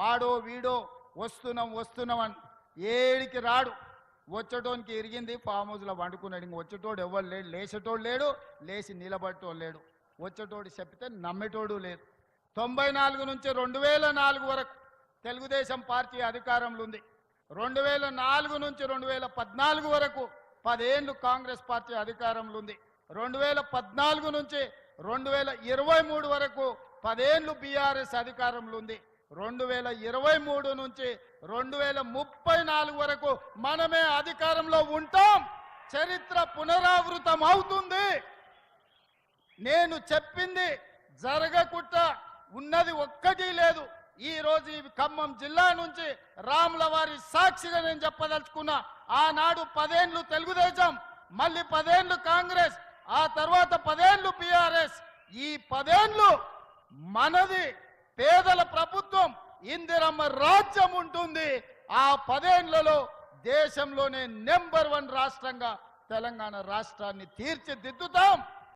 వాడో వీడో వస్తున్నాం వస్తున్నాం అని ఏడికి రాడు. వచ్చేటోనికి ఇరిగింది ఫామ్ హౌస్లో వండుకున్నాడు ఇంక వచ్చేటోడు ఎవరు లేడు? లేచేటోడు లేడు లేచి నిలబడటోడు లేడు. వచ్చేటోడు చెప్తే నమ్మేటోడు లేదు. తొంభై నాలుగు నుంచి రెండు వేల నాలుగు వరకు తెలుగుదేశం పార్టీ అధికారంలో ఉంది. రెండు వేల నాలుగు నుంచి రెండు వేల పద్నాలుగు వరకు పదేళ్ళు కాంగ్రెస్ పార్టీ అధికారంలో ఉంది. రెండు వేల పద్నాలుగు నుంచి రెండు వేల ఇరవై మూడు వరకు పదేళ్ళు బీఆర్ఎస్ అధికారంలో ఉంది. రెండు వేల ఇరవై మూడు నుంచి రెండు వేల ముప్పై నాలుగు వరకు మనమే అధికారంలో ఉంటాం. చరిత్ర పునరావృతం అవుతుంది. నేను చెప్పింది జరగకుండా ఉన్నది ఒక్కటి లేదు. ఈ రోజు ఈ ఖమ్మం జిల్లా నుంచి రాముల వారి సాక్షిగా నేను చెప్పదలుచుకున్నా ఆనాడు పదేండ్లు తెలుగుదేశం మళ్ళీ పదేండ్లు కాంగ్రెస్ ఆ తర్వాత పదేండ్లు బీఆర్ఎస్. ఈ పదేండ్లు మనది పేదల ఇందిరమ్మ రాజ్యం ఉంటుంది. ఆ పదేండ్లలో దేశంలోనే నెంబర్ వన్ రాష్ట్రంగా తెలంగాణ రాష్ట్రాన్ని తీర్చిదిద్దుతాం.